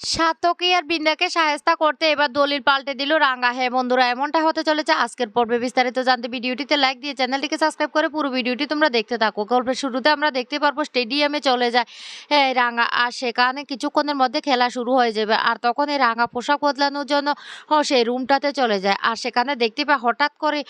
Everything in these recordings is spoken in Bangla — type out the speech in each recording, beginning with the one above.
সাতকি আর বিন্দাকে সাহেস্তা করতে এবার দলিল পাল্টে দিল রাঙ্গা। হ্যাঁ বন্ধুরা, এমনটা হতে চলেছে আজকের পর্বে। বিস্তারিত জানতে ভিডিওটিতে লাইক দিয়ে চ্যানেলটিকে সাবস্ক্রাইব করে পুরো ভিডিওটি তোমরা দেখতে থাকো। গল্পের শুরুতে আমরা দেখতে পারব স্টেডিয়ামে চলে যায়। হ্যাঁ রাঙ্গা, আর সেখানে কিছুক্ষণের মধ্যে খেলা শুরু হয়ে যাবে। আর তখন এই রাঙা পোশাক বদলানোর জন্য সেই রুমটাতে চলে যায়। আর সেখানে দেখতে পায় হঠাৎ করে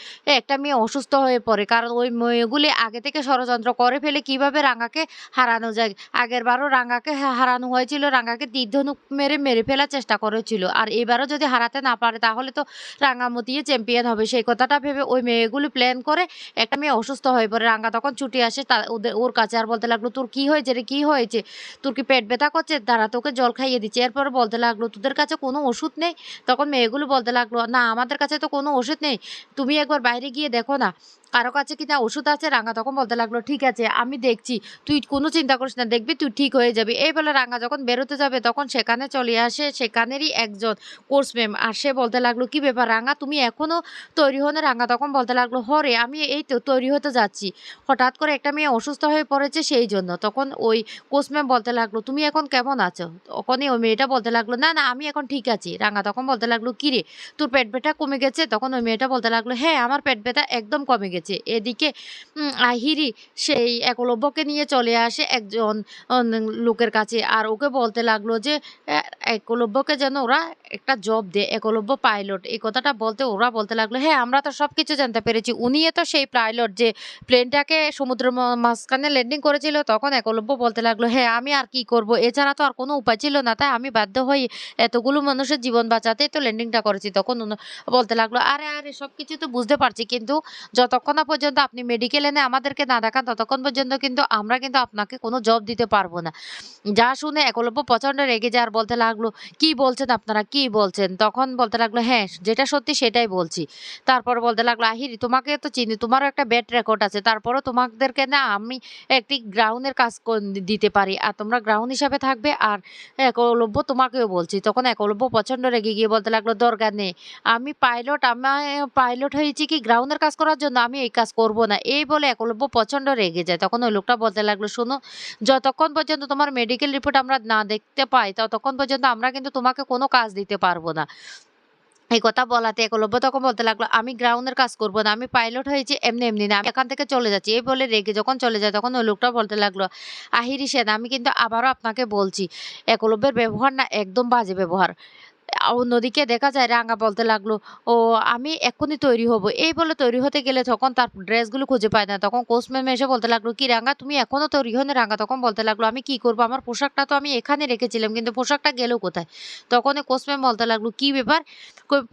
একটা মেয়ে অসুস্থ হয়ে পড়ে। কারণ ওই মেয়েগুলি আগে থেকে ষড়যন্ত্র করে ফেলে কীভাবে রাঙ্গাকে হারানো যায়। আগের বারও রাঙ্গাকে হারানো হয়েছিল। রাঙ্গাকে তীর্ধনুক মেরে মেরে ফেলার চেষ্টা করেছিল। আর এবারও যদি হারাতে না পারে, তাহলে তো রাঙ্গামতিয়ে চ্যাম্পিয়ন হবে। সেই কথাটা ভেবে ওই মেয়েগুলি প্ল্যান করে একটা মেয়ে অসুস্থ হয়ে পড়ে। রাঙ্গা তখন ছুটি আসে, তা ওদের, ওর কাছে আর বলতে লাগল, তোর কি হয়েছে রে? কি হয়েছে? তোর কি পেট ব্যথা করছে? তারা তোকে জল খাইয়ে দিচ্ছে। এরপর বলতে লাগল, তোদের কাছে কোনো ওষুধ নেই? তখন মেয়েগুলো বলতে লাগল, না, আমাদের কাছে তো কোনো ওষুধ নেই। তুমি একবার বাইরে গিয়ে দেখো না। কারও কাছে কিনা ওষুধ আছে? রাঙা তখন বলতে লাগল, ঠিক আছে, আমি দেখছি। তুই কোনো চিন্তা করিস না, দেখবি তুই ঠিক হয়ে যাবি। এই বলে রাঙা যখন বেরোতে যাবে, তখন সেখানে চলে আসে সেখানেরই একজন কোর্স ম্যাম আর সে বলতে লাগল, কি ব্যাপার রাঙা, তুমি এখনও তৈরি হনে রাঙা তখন বলতে লাগল হরে আমি এই তো তৈরি হতে যাচ্ছি। হঠাৎ করে একটা মেয়ে অসুস্থ হয়ে পড়েছে সেই জন্য। তখন ওই কোচ ম্যাম বলতে লাগল, তুমি এখন কেমন আছো? তখনই ওই মেয়েটা বলতে লাগল, না না, আমি এখন ঠিক আছি। রাঙা তখন বলতে লাগল, কি রে, তোর পেট ব্যথা কমে গেছে? তখন ওই মেয়েটা বলতে লাগল হ্যাঁ আমার পেট ব্যথা একদম কমে গেছে। এদিকে আহিরি সেই একলব্যকে নিয়ে চলে আসে একজন লোকের কাছে। আর ওকে বলতে লাগল যে একলব্যকে যেন ওরা একটা জব দেয়, একলব্য পাইলট এই কথাটা বলতে ওরা বলতে লাগল হ্যাঁ আমরা তো সব কিছু জানতে পেরেছি। উনি তো সেই পাইলট যে প্লেনটাকে সমুদ্র মাঝখানে ল্যান্ডিং করেছিল, তখন একলব্য বলতে লাগল হ্যাঁ আমি আর কি করব? এছাড়া তো আর কোনো উপায় ছিল না, তাই আমি বাধ্য হই এতগুলো মানুষের জীবন বাঁচাতেই তো ল্যান্ডিংটা করেছি। তখন বলতে লাগল, আরে আরে সব কিছু তো বুঝতে পারছি, কিন্তু যতক্ষণ না পর্যন্ত আপনি মেডিকেল এনে আমাদেরকে না দেখান, ততক্ষণ পর্যন্ত কিন্তু আমরা কিন্তু আপনাকে কোনো জব দিতে পারব না। যা শুনে একলব্য প্রচণ্ড রেগে যায় আর বলতে লাগল, কি বলছেন আপনারা? কি বলছেন? তখন বলতে লাগল হ্যাঁ যেটা সত্যি সেটাই বলছি। তারপর বলতে লাগল, আহিরি, তোমাকে তো চিনি, তোমারও একটা ব্যাড রেকর্ড আছে। তারপরও তোমাদেরকে না আমি একটি গ্রাউন্ডের কাজ দিতে পারি। আর তোমরা গ্রাউন্ড হিসাবে থাকবে আর একলব্য তোমাকেও বলছি। তখন একলব্য প্রচণ্ড রেগে গিয়ে বলতে লাগল, দরকার নেই। আমি পাইলট আমি পাইলট হয়েছি কি গ্রাউন্ডের কাজ করার জন্য? আমি এই কাজ করব না। এই বলে একলব্য প্রচণ্ড রেগে যায়। তখন ওই লোকটা বলতে লাগল, শোনো, যতক্ষণ পর্যন্ত তোমার মেডিকেল রিপোর্ট আমরা না দেখতে পাই, ততক্ষণ পর্যন্ত আমরা কিন্তু তোমাকে কোনো কাজ দিতে পারব না। এই কথা বলাতে একলব্য তখন বলতে লাগল, আমি গ্রাউন্ডের কাজ করব না, আমি পাইলট হয়েছি, এমনি এমনি না, আমি এখান থেকে চলে যাচ্ছি। এই বলে রেগে যখন চলে যায়, তখন ওই লোকটা বলতে লাগল, আহিরি সেন, আমি কিন্তু আবারও আপনাকে বলছি একলব্যের ব্যবহার না একদম বাজে ব্যবহার। অন্যদিকে দেখা যায় রাঙা বলতে লাগল, ও, আমি এক্ষুনি তৈরি হব। এই বলে তৈরি হতে গেলে তখন তার ড্রেসগুলো খুঁজে পায় না। তখন কোচম্যাম এসে বলতে লাগল, কি রাঙা? তুমি এখনও তৈরি হনে রাঙা? তখন বলতে লাগল, আমি কি করব? আমার পোশাকটা তো আমি এখানে রেখেছিলাম, কিন্তু পোশাকটা গেল কোথায়? তখন কোচম্যাম বলতে লাগল, কি ব্যাপার?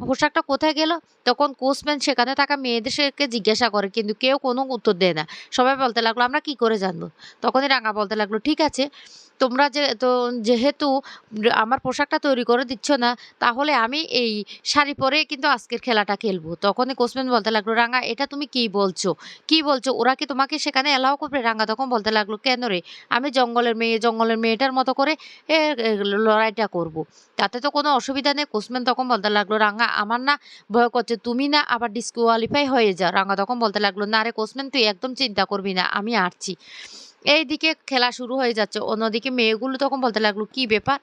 পোশাকটা কোথায় গেল? তখন কোচম্যান সেখানে থাকা মেয়েদেরকে জিজ্ঞাসা করে, কিন্তু কেউ কোনো উত্তর দেয় না। সবাই বলতে লাগল, আমরা কি করে জানব? তখনই রাঙা বলতে লাগল, ঠিক আছে তোমরা যে তো যেহেতু আমার পোশাকটা তৈরি করে দিচ্ছ না তাহলে আমি এই শাড়ি পরে কিন্তু আজকের খেলাটা খেলব। তখনই কোচম্যান বলতে লাগল রাঙা এটা তুমি কি বলছো? কি বলছো? ওরা কি তোমাকে সেখানে অ্যালাউ করবে? রাঙা তখন বলতে লাগল কেন রে? আমি জঙ্গলের মেয়ে জঙ্গলের মেয়েটার মতো করে এ, লড়াইটা করব। তাতে তো কোনো অসুবিধা নেই। কোচম্যান তখন বলতে লাগল রাঙা আমার না ভয় করছে তুমি না আবার ডিসকোয়ালিফাই হয়ে যাও। রাঙা তখন বলতে লাগল না রে কোচম্যান তুই একদম চিন্তা করবি না আমি আটছি এইদিকে খেলা শুরু হয়ে যাচ্ছে। অন্যদিকে মেয়েগুলো তখন বলতে লাগল কি ব্যাপার?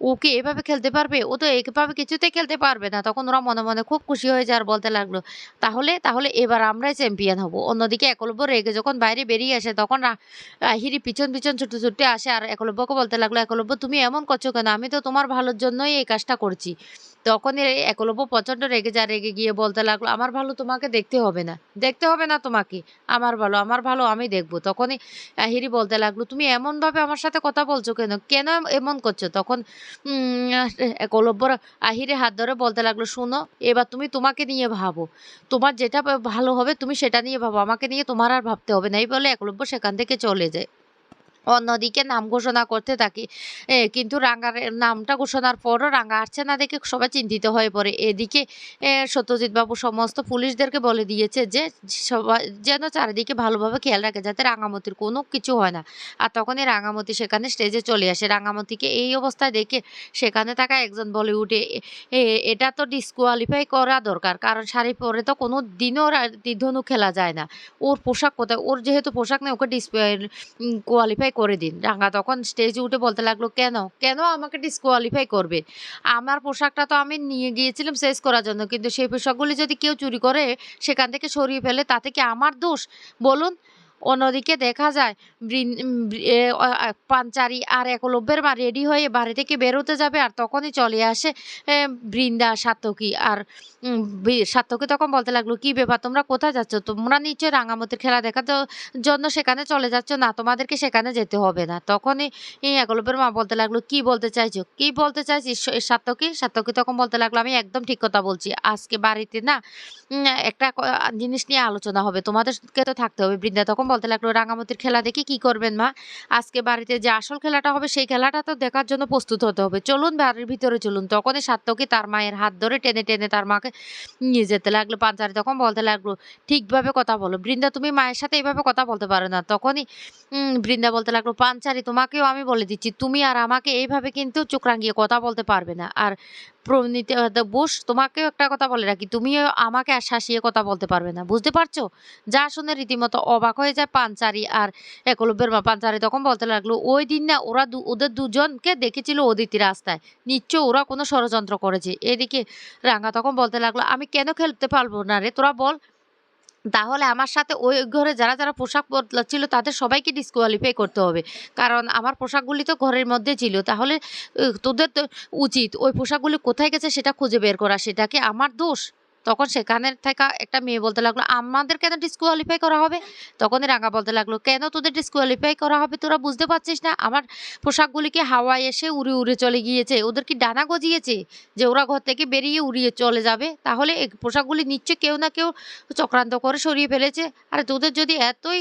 ও কি এভাবে খেলতে পারবে? ও তো এইভাবে কিছুতে খেলতে পারবে না। তখন ওরা মনে মনে খুব খুশি হয়ে যায় আর বলতে লাগল, তাহলে তাহলে এবার আমরাই চ্যাম্পিয়ন হব। অন্যদিকে একলব্য রেগে যখন বাইরে বেরিয়ে আসে, তখন হিরি পিছন পিছন ছুটে ছুটে আসে আর একলব্যকে বলতে লাগল, একলব্য, তুমি এমন করছ কেন? আমি তো তোমার ভালোর জন্যই এই কাজটা করছি। তখন এই একলব্য প্রচণ্ড রেগে যা রেগে গিয়ে বলতে লাগল, আমার ভালো তোমাকে দেখতে হবে না। দেখতে হবে না তোমাকে। আমার ভালো আমার ভালো আমি দেখব। তখনই হিরি বলতে লাগল, তুমি এমনভাবে আমার সাথে কথা বলছো কেন? কেন এমন করছ? তখন উম, একলব্যর আহিরে হাত ধরে বলতে লাগল শোনো এবার তুমি তোমাকে নিয়ে ভাবো। তোমার যেটা ভালো হবে তুমি সেটা নিয়ে ভাবো। আমাকে নিয়ে তোমার আর ভাবতে হবে না। এই বলে একলব্য সেখান থেকে চলে যায়। অন্যদিকে নাম ঘোষণা করতে থাকি। কিন্তু রাঙ্গার নামটা ঘোষণার পরও রাঙ্গা আসছে না দেখে সবাই চিন্তিত হয়ে পড়ে। এদিকে এ, সত্যজিৎ বাবু সমস্ত পুলিশদেরকে বলে দিয়েছে যে সবাই যেন চারিদিকে ভালোভাবে খেয়াল রাখে যাতে রাঙামতির কোনো কিছু হয় না। আর তখনই রাঙামতি সেখানে স্টেজে চলে আসে। রাঙামতিকে এই অবস্থায় দেখে সেখানে থাকা একজন বলিউডে "এ- এ- এটা তো ডিসকোয়ালিফাই করা দরকার। কারণ শাড়ি পরে তো কোনো দিনও তীর্ধনু খেলা যায় না। ওর পোশাক কোথায়? ওর যেহেতু পোশাক নেই ওকে ডিস কোয়ালিফাই ডিসকোয়ালিফাই করে দিন। রাঙ্গা তখন স্টেজে উঠে বলতে লাগল, কেন? কেন আমাকে ডিসকোয়ালিফাই করবে? আমার পোশাকটা তো আমি নিয়ে গিয়েছিলাম শেষ করার জন্য, কিন্তু সেই পোশাকগুলি যদি কেউ চুরি করে সেখান থেকে সরিয়ে ফেলে, তাতে কি আমার দোষ? বলুন অন্যদিকে দেখা যায় পাঞ্চারি আর একলব্যের মা রেডি হয়ে বাড়ি থেকে বেরোতে যাবে আর তখনই চলে আসে বৃন্দা সাতকী আর সাতকী তখন বলতে লাগল, কি ব্যাপার? তোমরা কোথায় যাচ্ছ? তোমরা নিশ্চয়ই রাঙামতির খেলা দেখার জন্য সেখানে চলে যাচ্ছ? না, তোমাদেরকে সেখানে যেতে হবে না। তখনই একলব্যের মা বলতে লাগল, কি বলতে চাইছো? কি বলতে চাইছি সাতকী সাতকী তখন বলতে লাগল, আমি একদম ঠিক কথা বলছি। আজকে বাড়িতে না একটা জিনিস নিয়ে আলোচনা হবে। তোমাদেরকে তো থাকতে হবে। বৃন্দা তখন বলতে লাগল রাঙামতির খেলা দেখে কি করবেন মা? আজকে বাড়িতে যে আসল খেলাটা হবে, সেই খেলাটা তো দেখার জন্য প্রস্তুত হতে হবে। চলুন বাড়ির ভিতরে চলুন। তখনই সাত্যকী তার মায়ের হাত ধরে টেনে টেনে তার মাকে নিয়ে যেতে লাগল। পাঞ্চারি তখন বলতে লাগল, ঠিকভাবে কথা বলো। বৃন্দা, তুমি মায়ের সাথে এইভাবে কথা বলতে পারো না। তখনই বৃন্দা বলতে লাগল পাঞ্চারি তোমাকেও আমি বলে দিচ্ছি। তুমি আর আমাকে এইভাবে কিন্তু চোখ রাঙিয়ে কথা বলতে পারবে না। আর প্রণীতি বোস তোমাকেও একটা কথা বলে রাখি। তুমি আমাকে আর শাসিয়ে কথা বলতে পারবে না, বুঝতে পারছ? যা শুনে রীতিমতো অবাক হয়ে যায় পাঞ্চারি আর একলব্যের মা পাঞ্চারি তখন বলতে লাগল, ওই দিন না ওরা ওদের দুজনকে দেখেছিল অদিতি রাস্তায়। নিশ্চয় ওরা কোনো ষড়যন্ত্র করেছে। এদিকে রাঙা তখন বলতে লাগল, আমি কেন খেলতে পারব না রে? তোরা বল তাহলে আমার সাথে ওই ঘরে যারা যারা পোশাক ছিল তাদের সবাইকে ডিসকোয়ালিফাই করতে হবে। কারণ আমার পোশাকগুলি তো ঘরের মধ্যে ছিল। তাহলে তোদের তো উচিত ওই পোশাকগুলি কোথায় গেছে সেটা খুঁজে বের করা। সেটা কি আমার দোষ? তখন সেখানে থাকা একটা মেয়ে বলতে লাগল, আমাদের কেন ডিসকোয়ালিফাই করা হবে? তখনই রাঙা বলতে লাগল, কেন তোদের ডিসকোয়ালিফাই করা হবে? তোরা বুঝতে পারছিস না, আমার পোশাকগুলিকে হাওয়ায় এসে উড়ে উড়ে চলে গিয়েছে? ওদের কি ডানা গজিয়েছে যে ওরা ঘর থেকে বেরিয়ে উড়িয়ে চলে যাবে? তাহলে পোশাকগুলি নিশ্চয় কেউ না কেউ চক্রান্ত করে সরিয়ে ফেলেছে। আর তোদের যদি এতই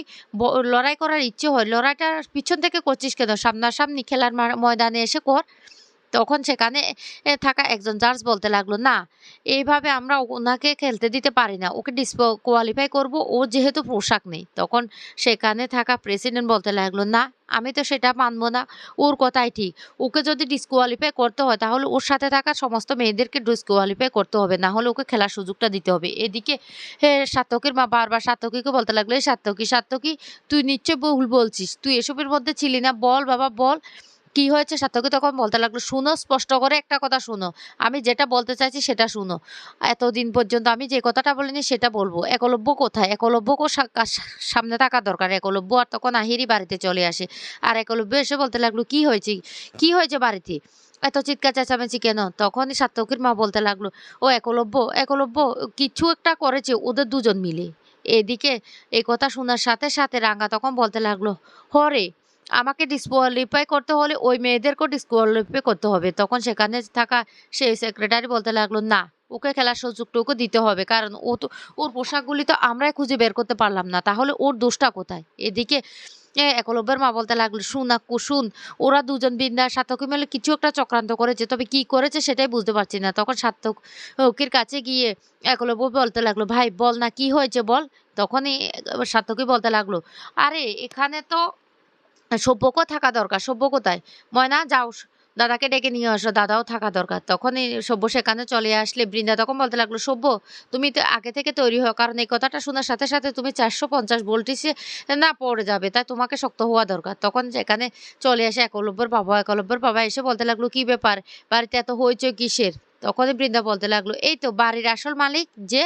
লড়াই করার ইচ্ছে হয়, লড়াইটা পিছন থেকে করছিস কেন? সামনাসামনি খেলার ময়দানে এসে কর। তখন সেখানে থাকা একজন জার্জ বলতে লাগল, না, এইভাবে আমরা ওনাকে খেলতে দিতে পারি না। ওকে ডিসপ কোয়ালিফাই করব। ও যেহেতু পোশাক নেই। তখন সেখানে থাকা প্রেসিডেন্ট বলতে লাগল, না, আমি তো সেটা মানবো না। ওর কথাই ঠিক। ওকে যদি ডিসকোয়ালিফাই করতে হয়, তাহলে ওর সাথে থাকা সমস্ত মেয়েদেরকে ডিসকোয়ালিফাই করতে হবে। না হলে ওকে খেলার সুযোগটা দিতে হবে। এদিকে, হে সাত্তকীর মা বারবার সাত্তকীকে বলতে লাগল সাত্তকী সাত্তকী তুই নিশ্চয় ভুল বলছিস। তুই এসবের মধ্যে ছিলি না। বল বাবা, বল। কি হয়েছে সাত্তকী তখন বলতে লাগল, শুনো, স্পষ্ট করে একটা কথা শুনো। আমি যেটা বলতে চাইছি সেটা শুনো। এতদিন পর্যন্ত আমি যে কথাটা বলিনি সেটা বলব। একলব্য কোথায়? একলব্যকেও সা- কা- সামনে থাকা দরকার। একলব্য আর তখন আহিরি বাড়িতে চলে আসে। আর একলব্য এসে বলতে লাগল, কি হয়েছে? কি হয়েছে বাড়িতে? এত চিৎকার, চেঁচামেচি কেন? তখনই সাত্তকীর মা বলতে লাগল, ও একলব্য একলব্য কিছু একটা করেছে, ওদের দুজন মিলে। এদিকে এই কথা শোনার সাথে সাথে রাঙ্গা তখন বলতে লাগল, হরে আমাকে ডিসকোয়ালিফাই করতে হলে ওই মেয়েদেরকেও ডিসকোয়ালিফাই করতে হবে। তখন সেখানে থাকা সেই সেক্রেটারি বলতে লাগল, না, ওকে খেলার সুযোগটুকু দিতে হবে, কারণ ও তো, ওর পোশাকগুলি তো আমরাই খুঁজে বের করতে পারলাম না। তাহলে ওর দোষটা কোথায়? এদিকে একলব্যের মা বলতে লাগল, শুন না কুসুন ওরা দুজন বিন্দার সাতকী মিলে কিছু একটা চক্রান্ত করেছে, তবে কি করেছে সেটাই বুঝতে পারছি না। তখন সাতকীর কাছে গিয়ে একলব্য বলতে লাগল, ভাই, বল না, কি হয়েছে বল? তখনই সাতকী বলতে লাগল, আরে, এখানে তো সভ্যকও থাকা দরকার, সভ্য কোথায়? ময়না, যাও দাদাকে ডেকে নিয়ে আসো, দাদাও থাকা দরকার। তখনই সভ্য সেখানে চলে আসলে বৃন্দা তখন বলতে লাগল, সভ্য, তুমি তো আগে থেকে তৈরি হও, কারণ এই কথাটা শোনার সাথে সাথে তুমি চারশো পঞ্চাশ ভোল্টেজে না পড়ে যাবে, তাই তোমাকে শক্ত হওয়া দরকার। তখন সেখানে চলে আসে একলব্যর বাবা একলব্যর বাবা এসে বলতে লাগল, কি ব্যাপার? বাড়িতে এত হইচই কিসের? তখনই বৃন্দা বলতে লাগল, এই তো বাড়ির আসল মালিক যে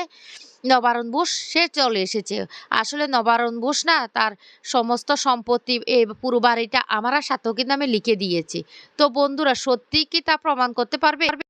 নবারণ বোস, সে চলে এসেছে। আসলে নবারণ বোস না তার সমস্ত সম্পত্তি এই পুরো বাড়িটা আমারা সাতকীর নামে লিখে দিয়েছে। তো বন্ধুরা সত্যি কি তা প্রমাণ করতে পারবে?